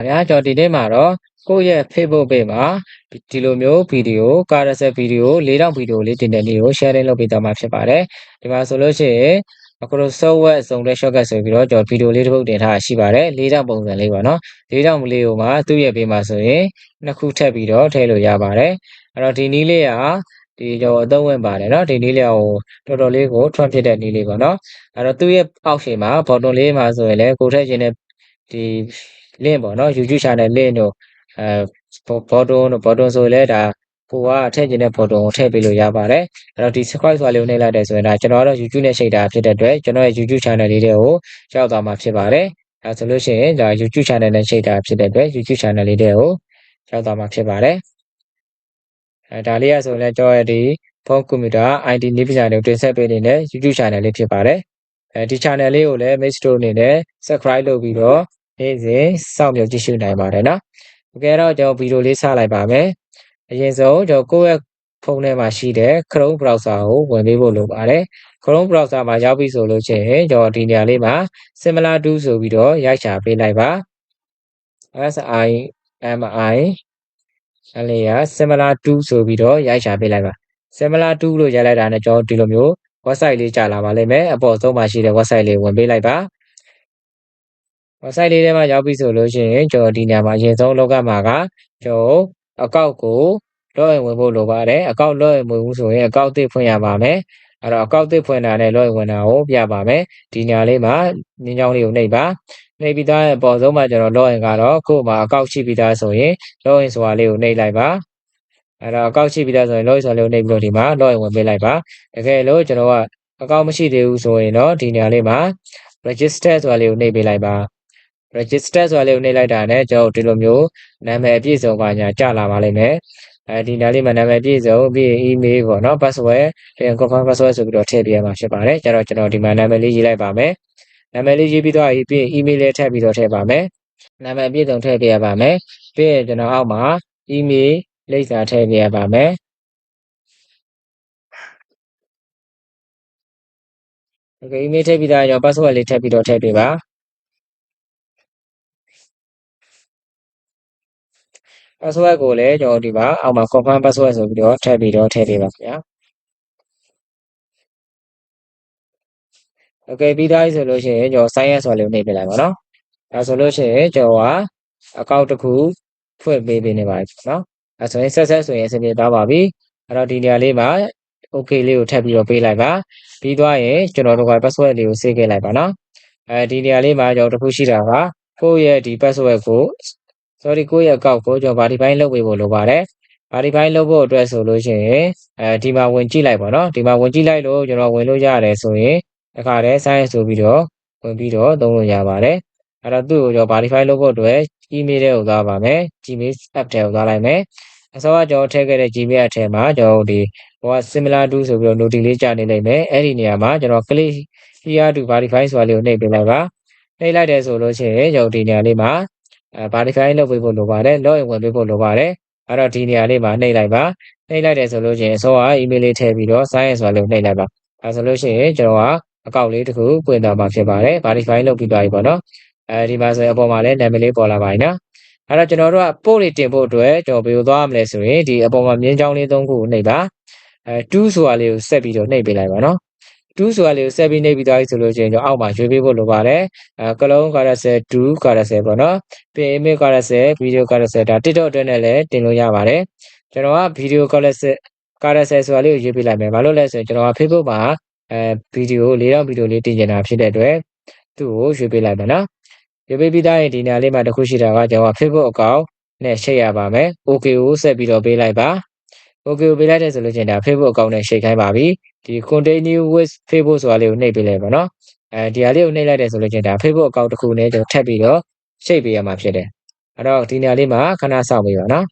ခင်ဗျာကျွန်တော်ဒီနေ့မှာတော့ကိုယ့်ရဲ့ Facebook page မှာဒီလိုမျိုးဗီဒီယို carousel ဗီဒီယို၄တောင်ဗီဒီယိုလေးတင်တဲ့နည်းကို sharing လုပ်ပေးသွားမှာဖြစ်ပါတယ်ဒီမှာဆိုလို့ရှိရင်အခုလို software စုံတဲ့ shortcut ဆိုပြီးတော့ကျွန်တော်ဗီဒီယိုလေးတစ်ပုဒ်တင်ထားရှိပါတယ်၄တောင်ပုံစံလေးပါနော်၄တောင်လေးကိုမှသူ့ရဲ့ဘေးမှာဆိုရင်နှစ်ခုထပ်ပြီးတော့ထည့်လို့ရပါတယ်အဲ့တော့ဒီနည်းလေးကဒီကျွန်တော်အသုံးဝင်ပါတယ်เนาะဒီနည်းလေးကိုတော်တော်လေးကိုထွန်းဖြစ်တဲ့နည်းလေးပေါ့เนาะအဲ့တော့သူ့ရဲ့အောက်ရှင်မှာ button လေးမှာဆိုရင်လည်းကိုထည့်ခြင်းနဲ့ဒီ link ပေါ့နော် YouTube channel link တို့အဲ button တို့ button ဆိုလဲဒါကိုကအထည့်ခြင်းတဲ့ button ကိုထည့်ပေးလို့ရပါတယ်အဲ့တော့ဒီ subscribe ဆိုတာလေးကိုနှိပ်လိုက်တယ်ဆိုရင်ဒါကျွန်တော်ကတော့ YouTube နဲ့ရှိတာဖြစ်တဲ့အတွက်ကျွန်တော်ရဲ့ YouTube channel လေးတွေကိုကြောက်သွားမှာဖြစ်ပါတယ်ဒါဆိုလို့ရှိရင်ဒါ YouTube channel နဲ့ရှိတာဖြစ်တဲ့အတွက် YouTube channel လေးတွေကိုကြောက်သွားမှာဖြစ်ပါတယ်အဲဒါလေးရဆိုရင်လည်းကျွန်တော်ရဲ့ဒီဖုန်းကွန်ပျူတာ ID နည်းပညာတွေကိုတင်ဆက်ပေးနေတဲ့ YouTube channel လေးဖြစ်ပါတယ်အဲဒီ channel လေးကိုလည်း Mistro အနေနဲ့ subscribe လုပ်ပြီးတော့ နေ့စဉ်စောင့်မျှော်ကြည့်ရှုနိုင်ပါတယ်နော်။ဟုတ်ကဲ့တော့ကျွန်တော်ဗီဒီယိုလေးစလိုက်ပါမယ်။အရင်ဆုံးကျွန်တော်ကိုယ့်ရဲ့ဖုန်းထဲမှာရှိတဲ့ Chrome browser ကိုဝင်ပေးဖို့လိုပါတယ်။ Chrome browser မှာရောက်ပြီဆိုလို့ချင်းကျွန်တော်ဒီနေရာလေးမှာ similar to ဆိုပြီးတော့ရိုက်ချပေးလိုက်ပါ။ S I M I အဲ့လေရ similar to ဆိုပြီးတော့ရိုက်ချပေးလိုက်ပါ similar to လို့ရိုက်လိုက်တာနဲ့ကျွန်တော်ဒီလိုမျိုး website လေးကြာလာပါလိမ့်မယ်အပေါ်ဆုံးမှာရှိတဲ့ website လေးဝင်ပေးလိုက်ပါ website လေးထဲမှာရောက်ပြီဆိုလို့ရှိရင်ကျွန်တော်ဒီနေရာမှာအရင်ဆုံးလောက်ကမှာကကျွန်တော်အကောင့်ကို login ဝင်ဖို့လိုပါတယ်အကောင့် login ဝင်ဖို့ဆိုရင်အကောင့်သစ်ဖွင့်ရပါမယ်အဲ့တော့အကောင့်သစ်ဖွင့်တာနဲ့ login ဝင်တာကိုပြပါမယ်ဒီနေရာလေးမှာညင်းချောင်းလေးကိုနှိပ်ပါနှိပ်ပြီးသားအပေါ်ဆုံးမှာကျွန်တော် login ကတော့ကို့မှာအကောင့်ရှိပြီးသားဆိုရင် login ဆိုတာလေးကိုနှိပ်လိုက်ပါအဲ့တော့အကောင့်ရှိပြီးသားဆိုရင် login ဆိုတာလေးကိုနှိပ်ပြီးတော့ဒီမှာ login ဝင်ပေးလိုက်ပါတကယ်လို့ကျွန်တော်ကအကောင့်မရှိသေးဘူးဆိုရင်တော့ဒီနေရာလေးမှာ register ဆိုတာလေးကိုနှိပ်ပေးလိုက်ပါ register ဆိုတာလေးကိုနှိပ်လိုက်တာနဲ့ကျွန်တော်ဒီလိုမျိုးနာမည်အပြည့်စုံပါညာကြလာပါလိမ့်မယ်အဲဒီနားလေးမှာနာမည်ပြည့်စုံပြီးရင် email ပေါ့နော် password ပြန် confirm password ဆိုပြီးတော့ထည့်ပေးရမှာဖြစ်ပါတယ်ကျတော့ကျွန်တော်ဒီမှာနာမည်လေးရေးလိုက်ပါမယ်နာမည်လေးရေးပြီးတော့ပြီးရင် email လေးထည့်ပြီးတော့ထည့်ပါမယ်နာမည်အပြည့်စုံထည့်ပေးရပါမယ်ပြီးရင်ကျွန်တော်အောက်မှာ email လိပ်စာထည့်ပေးရပါမယ်โอเค email ထည့်ပြီးသားကျွန်တော် password လေးထည့်ပြီးတော့ထည့်ပေးပါ password ကိုလည်းကျွန်တော်ဒီမှာအောက်မှာ confirm password ဆိုပြီးတော့ထည့်ပြီးတော့ထည့်ပေးပါခင်ဗျာ okay ပြီးသားပြီဆိုလို့ရှိရင်ကျွန်တော် sign up ဆိုတာလေးနှိပ်ပြလိုက်ပါနော်ဒါဆိုလို့ရှိရင်ကျွန်တော်က account တစ်ခုဖွင့်ပေးပေးနေပါတယ်နော်အဲဆိုရင်ဆက်ဆက်ဆိုရင်အဆင်ပြေသွားပါပြီအဲ့တော့ဒီနေရာလေးမှာ okay လေးကိုထပ်ပြီးတော့ပေးလိုက်ပါပြီးသွားရင်ကျွန်တော်တို့က password လေးကို save ခဲ့လိုက်ပါနော်အဲဒီနေရာလေးမှာကျွန်တော်တို့ခုရှိတာကကိုယ့်ရဲ့ဒီ password ကို sorry ကိုယ့်ရဲ့ account ကိုကျွန်တော် verify လုပ်ပေးဖို့လိုပါတယ် verify လုပ်ဖို့အတွက်ဆိုလို့ရှိရင်အဲဒီမှာဝင်ကြည့်လိုက်ပါနော်ဒီမှာဝင်ကြည့်လိုက်လို့ကျွန်တော်ဝင်လို့ရတယ်ဆိုရင်တခါတည်း sign ဆိုပြီးတော့ဝင်ပြီးတော့သုံးလို့ရပါတယ်အဲ့တော့သူ့ကိုကျွန်တော် verify လုပ်ဖို့အတွက် email ထဲကိုသွားပါမယ် gmail app ထဲကိုသွားလိုက်မယ်အစောကကျွန်တော်ထည့်ခဲ့တဲ့ gmail အထဲမှာကျွန်တော်ဒီဟိုက similar to ဆိုပြီးတော့ note လေးကြာနေလိမ့်မယ်အဲ့ဒီနေရာမှာကျွန်တော် click here to verify ဆိုတာလေးကိုနှိပ်ပေးလိုက်ပါနှိပ်လိုက်တယ်ဆိုလို့ရှိရင်ကျွန်တော်ဒီနေရာလေးမှာ အဲ verify လုပ်ပေးဖို့လိုပါတယ် login ဝင်ပေးဖို့လိုပါတယ်အဲ့တော့ဒီနေရာလေးမှာနှိပ်လိုက်ပါနှိပ်လိုက်တယ်ဆိုလို့ရှိရင်အစောက email လေးထည့်ပြီးတော့ sign in ဆိုတာလေးကိုနှိပ်လိုက်ပါအဲဆိုလို့ရှိရင်ကျွန်တော်ကအကောင့်လေးတစ်ခုပွင့်သွားမှာဖြစ်ပါတယ် verify လုပ်ပြီးသွားပြီပေါ့နော်အဲဒီမှာဆိုရင်အပေါ်မှာလည်းနာမည်လေးပေါ်လာပါပြီနော်အဲ့တော့ကျွန်တော်တို့က post တွေတင်ဖို့အတွက်ကျွန်တော်ဘယ်လိုသွားရမလဲဆိုရင်ဒီအပေါ်မှာမြင်းချောင်းလေးသုံးခုကိုနှိပ်ပါအဲ2ဆိုတာလေးကိုဆက်ပြီးတော့နှိပ်ပေးလိုက်ပါနော် 2ဆိုတာလေးကိုဆက်ပြီးနှိပ်ပြီးသွားပြီဆိုလို့ရှိရင်ကျွန်တော်အောက်မှာရွေးပေးဖို့လိုပါတယ်အဲကလုံး carousel 2 carousel ပေါ့နော်ပြီး image carousel video carousel ဒါ TikTok အတွက်နဲ့လည်းတင်လို့ရပါတယ်ကျွန်တော်က video carousel carousel ဆိုတာလေးကိုရွေးပေးလိုက်မယ်ဘာလို့လဲဆိုရင်ကျွန်တော်က Facebook မှာအဲဗီဒီယိုလေးတော့ဗီဒီယိုလေးတင်နေတာဖြစ်တဲ့အတွက်သူ့ကိုရွေးပေးလိုက်မယ်နော်ရွေးပေးပြီးသားရင်ဒီနေရာလေးမှာတစ်ခုရှိတာကကျွန်တော် Facebook account နဲ့ share ရပါမယ် okay ကိုဆက်ပြီးတော့ပေးလိုက်ပါ OK ပေးလိုက်တယ်ဆိုလို့ချင်းဒါ Facebook account နဲ့ရှိတ်ခိုင်းပါပြီဒီ continue with Facebook ဆိုတာလေးကိုနှိပ်ပေးလိုက်ပါနော်အဲဒီဟာလေးကိုနှိပ်လိုက်တယ်ဆိုလို့ချင်းဒါ Facebook account တစ်ခုနဲ့ကျွန်တော်ထပ်ပြီးတော့ရှိတ်ပေးရမှာဖြစ်တယ်အဲ့တော့ဒီနေရာလေးမှာခဏစောင့်ပေးပါနော်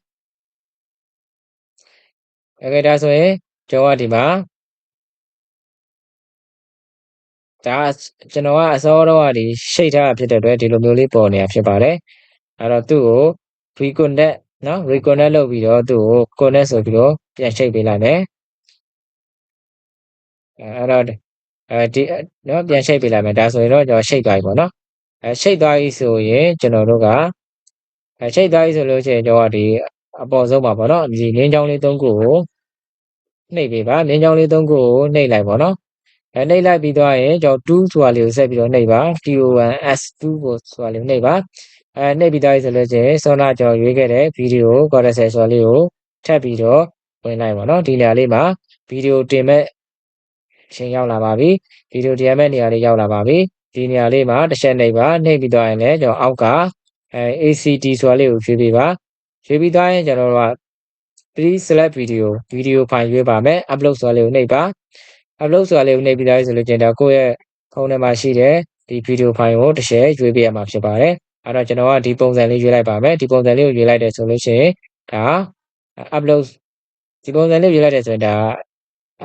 အဲ့ဒါဆိုရင်ကျွန်တော်ကဒီမှာဒါကျွန်တော်ကအစောတော့ကဒီရှိတ်ထားဖြစ်တဲ့အတွက်ဒီလိုမျိုးလေးပေါ်နေတာဖြစ်ပါတယ်အဲ့တော့သူ့ကို reconnect နော် reconnect လုပ်ပြီးတော့သူ့ကို connect ဆိုပြီးတော့ပြန်ရှိတ်ပေးလိုက်မယ်အဲ့တော့အဲဒီနော်ပြန်ရှိတ်ပေးလိုက်မယ်ဒါဆိုရင်တော့ကျွန်တော်ရှိတ်သွားပြီပေါ့နော်အဲရှိတ်သွားပြီဆိုရင်ကျွန်တော်တို့ကအဲချိတ်သားကြီးဆိုလို့ရှိရင်ကျွန်တော်ကဒီအပေါ်ဆုံးပါပေါ့နော်ဒီလင်းချောင်းလေး၃ခုကိုနှိပ်ပေးပါလင်းချောင်းလေး၃ခုကိုနှိပ်လိုက်ပေါ့နော်အဲနှိပ်လိုက်ပြီးသွားရင်ကျွန်တော်2ဆိုတာလေးကိုဆက်ပြီးတော့နှိပ်ပါ TO1S2 ကိုဆိုတာလေးကိုနှိပ်ပါ အဲနှိပ်ပြီးသားပြီဆိုလို့ရှိရင်စောနာကျွန်တော်ရွေးခဲ့တဲ့ဗီဒီယို Coruscant ဆိုတာလေးကိုထပ်ပြီးတော့ဝင်လိုက်ပါတော့ဒီနေရာလေးမှာဗီဒီယိုတင်မဲ့အချိန်ရောက်လာပါပြီဗီဒီယိုတင်မဲ့နေရာလေးရောက်လာပါပြီဒီနေရာလေးမှာတစ်ချက်နှိပ်ပါနှိပ်ပြီးသွားရင်လည်းကျွန်တော်အောက်ကအဲ ACT ဆိုတာလေးကိုရွေးပေးပါရွေးပြီးသွားရင်ကျွန်တော်တို့က3 select video video file ရွေးပါမယ် upload ဆိုတာလေးကိုနှိပ်ပါ upload ဆိုတာလေးကိုနှိပ်ပြီးသားဆိုလို့ကျင်တော့ကိုယ့်ရဲ့ဖုန်းထဲမှာရှိတဲ့ဒီ video file ကိုတစ် share ရွေးပေးရမှာဖြစ်ပါတယ် အဲ့တော့ကျွန်တော်ကဒီပုံစံလေးရွေးလိုက်ပါမယ်ဒီပုံစံလေးကိုရွေးလိုက်တယ်ဆိုလို့ရှိရင်ဒါ upload ဒီပုံစံလေးရွေးလိုက်တယ်ဆိုရင်ဒါ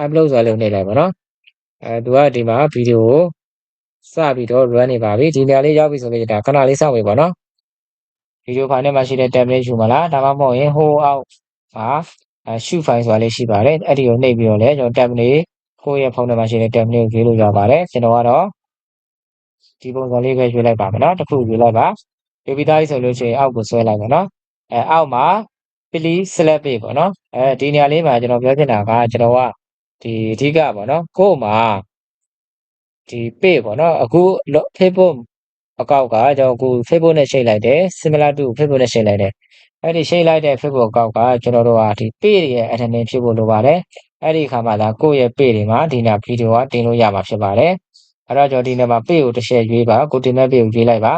upload ဆိုတာလေးကိုနှိပ်လိုက်ပါနော်အဲသူကဒီမှာ video ကိုစပြီးတော့ run နေပါပြီဒီနေရာလေးရောက်ပြီဆိုလို့ဒါခဏလေးစောင့်ဝေပါနော် video file ထဲမှာရှိတဲ့ tab လေးယူမလားဒါမှမဟုတ်ရင်ဟိုအောက်မှာအဲ shoot file ဆိုတာလေးရှိပါတယ်အဲ့ဒီကိုနှိပ်ပြီးတော့လည်းကျွန်တော် tab လေးကိုယ့်ရဲ့ဖုန်းထဲမှာရှိတဲ့ tab လေးကိုရွေးလို့ရပါတယ်ကျွန်တော်ကတော့ဒီပုံစံလေးပဲရွေးလိုက်ပါမယ်နော်တစ်ခုရွေးလိုက်ပါ ရွေးပြီးသားပြီဆိုလို့ရှိရင်အောက်ကိုဆွဲလိုက်ပါနော်အဲအောက်မှာ please select ပေးပေါ့နော်အဲဒီနေရာလေးမှာကျွန်တော်ပြောချင်တာကကျွန်တော်ကဒီအဓိကပေါ့နော်ကို့မှာဒီ page ပေါ့နော်အခု Facebook အကောက်ကကျွန်တော်ကို Facebook နဲ့ချိန်လိုက်တယ် similar to Facebook နဲ့ချိန်လိုက်တယ်အဲ့ဒီချိန်လိုက်တဲ့ Facebook အကောက်ကကျွန်တော်တို့ကဒီ page ရဲ့ attendance ဖြစ်ဖို့လိုပါတယ်အဲ့ဒီအခါမှာဒါကိုယ့်ရဲ့ page တွေမှာဒီနာဗီဒီယိုကတင်လို့ရမှာဖြစ်ပါတယ်အဲ့တော့ကျွန်တော်ဒီနေ့မှာ page ကိုတစ်ချက်ရွေးပါကိုတင်မဲ့ page ကိုရွေးလိုက်ပါ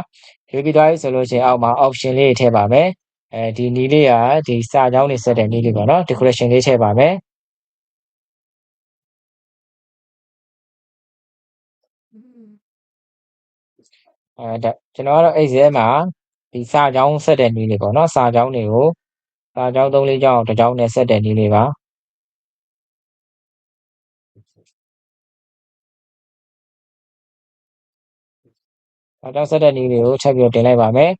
ရွေးပြီးသွားပြီဆိုလို့ရှိရင်အောက်မှာ option လေးထည့်ပါမယ်အဲဒီနီးလေးကဒီစာကြောင်းနေဆက်တဲ့နီးလေးပေါ့နော် decoration လေးထည့်ပါမယ်အဲဒါကျွန်တော်ကတော့အဲ့ဒီထဲမှာဒီစာကြောင်းဆက်တဲ့နီးလေးပေါ့နော်စာကြောင်းတွေကိုစာကြောင်း၃လေးကြောင်းတစ်ကြောင်းနဲ့ဆက်တဲ့နီးလေးပါ စာကြောင်းဆက်တဲ့နီးလေးကိုချက်ပြီးတင်လိုက်ပါမယ်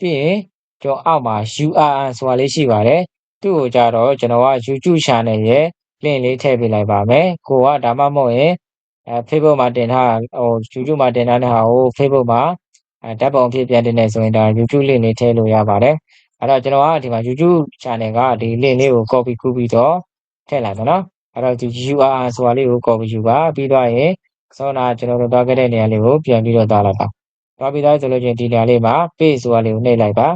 ပြီးရင်ကျွန်တော်အောက်မှာ URL ဆိုတာလေးရှိပါတယ်သူ့ကိုကြတော့ကျွန်တော်က YouTube channel ရဲ့ link လေးထည့်ပေးလိုက်ပါမယ်ကိုကဒါမှမဟုတ်ရင်အဲ Facebook မှာတင်ထားဟို YouTube မှာတင်ထားတဲ့ဟာကို Facebook မှာအဲဓာတ်ပုံဖြစ်ပြန်တင်နေဆိုရင်ဒါ YouTube link လေးထည့်လို့ရပါတယ်အဲ့တော့ကျွန်တော်ကဒီမှာ YouTube channel ကဒီ link လေးကို copy ကူးပြီးတော့ထည့်လိုက်ပါနော်အဲ့တော့ဒီ URL ဆိုတာလေးကို copy ယူပါပြီးတော့ရင်စောနာကျွန်တော်တို့တွားခဲ့တဲ့နေရာလေးကိုပြန်ပြီးတော့သွားလိုက်ပါ တွားပြီးသားဆိုလို့ချင်းဒီနေရာလေးမှာ page ဆိုတာလေးကိုနှိပ်လိုက်ပါ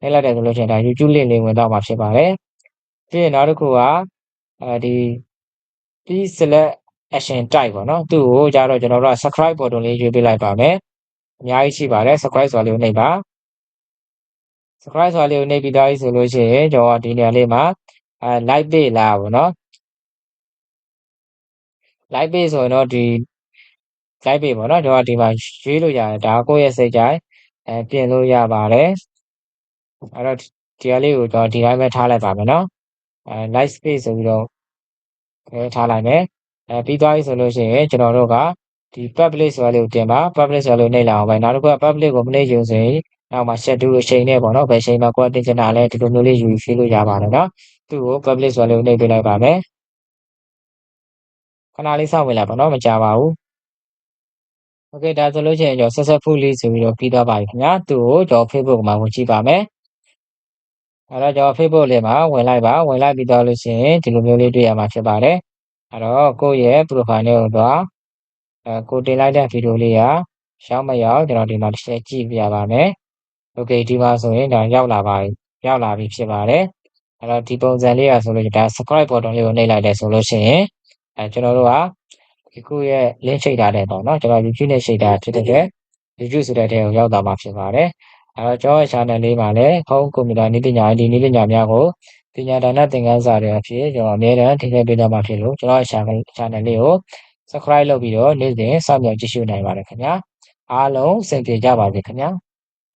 နှိပ်လိုက်တယ်ဆိုလို့ချင်းဒါ YouTube link လေးဝင်တော့မှာဖြစ်ပါတယ်ပြီးရင်နောက်တစ်ခုကအဲဒီ please select action type ပေါ့နော်သူ့ကိုကြတော့ကျွန်တော်တို့က subscribe button လေးရွေးပေးလိုက်ပါမယ်အများကြီးရှိပါတယ် subscribe ဆိုတာလေးကိုနှိပ်ပါ subscribe ဆိုတာလေးကိုနှိပ်ပြီးသားပြီဆိုလို့ရှိရင်ကျွန်တော်ဒီနေရာလေးမှာအဲ like page လာပေါ့နော် like page ဆိုရင်တော့ဒီ like page ပေါ့နော်ကျွန်တော်ဒီမှာရွေးလို့ရတယ်ဒါကိုယ့်ရဲ့စိတ်ကြိုက်အဲပြင်လို့ရပါတယ်အဲ့တော့ဒီဟာလေးကိုကျွန်တော်ဒီတိုင်းပဲထားလိုက်ပါမယ်နော်အဲ like space ဆိုပြီးတော့ခဲထားလိုက်မယ်အဲပြီးသွားပြီဆိုလို့ရှိရင်ကျွန်တော်တို့ကဒီ public ဆိုတာလေးကိုတင်ပါ public ဆိုတာလေးနှိပ်လိုက်အောင်ပဲနောက်တစ်ခုက public ကိုမနှိပ်ချင်ဆိုရင်နောက်မှာ schedule အချိန်နဲ့ပေါ့နော်ဘယ်ချိန်မှာကိုယ်တင်ချင်တာလဲဒီလိုမျိုးလေးယူဖြေးလို့ရပါတယ်နော်သူ့ကို public ဆိုတာလေးကိုနှိပ်ပေးလိုက်ပါမယ်ခဏလေးစောင့်ဝင်လိုက်ပါနော်မကြပါဘူး โอเคဒါဆိုလို့ရှိရင်ကျွန်တော် successfully ဆိုပြီးတော့ပြီးသွားပါပြီခင်ဗျာသူ့ကိုကျွန်တော် Facebook မှာဝင်ကြည့်ပါမယ်အဲ့တော့ကျွန်တော် Facebook လေးမှာဝင်လိုက်ပါဝင်လိုက်ပြီးတော့လို့ရှိရင်ဒီလိုမျိုးလေးတွေ့ရမှာဖြစ်ပါတယ်အဲ့တော့ကိုယ့်ရဲ့ profile လေးကိုတော့အဲကိုတင်လိုက်တဲ့ဗီဒီယိုလေးကရောက်မရောက်ကျွန်တော်ဒီမှာတစ်ချက်ကြည့်ပြပါမယ်โอเคဒီမှာဆိုရင်ဒါရောက်လာပါပြီရောက်လာပြီဖြစ်ပါတယ်အဲ့တော့ဒီပုံစံလေးကဆိုလို့ဒါ subscribe button လေးကိုနှိပ်လိုက်တယ်ဆိုလို့ရှိရင်အဲကျွန်တော်တို့ကဒီ ခုရဲ့ link ချိန်ထားတဲ့ပေါ့နော်ကျွန်တော် YouTube နဲ့ချိန်ထားဖြစ်တဲ့ YouTube ဆိုတဲ့ထဲကိုရောက်သွားမှာဖြစ်ပါတယ်အဲတော့ကျွန်တော်ရဲ့ channel လေးမှာလည်း home computer နည်းပညာဒီနည်းပညာများကိုပညာဒါနသင်ခန်းစာတွေအဖြစ်ကျွန်တော်အများအားထည့်ထည့်ပေးသွားမှာဖြစ်လို့ကျွန်တော်ရဲ့ channel channel လေးကို subscribe လုပ်ပြီးတော့နေ့စဉ်စောင့်မျှော်ကြည့်ရှုနိုင်ပါတယ်ခင်ဗျာအားလုံးစင်ပြေကြပါစေခင်ဗျာ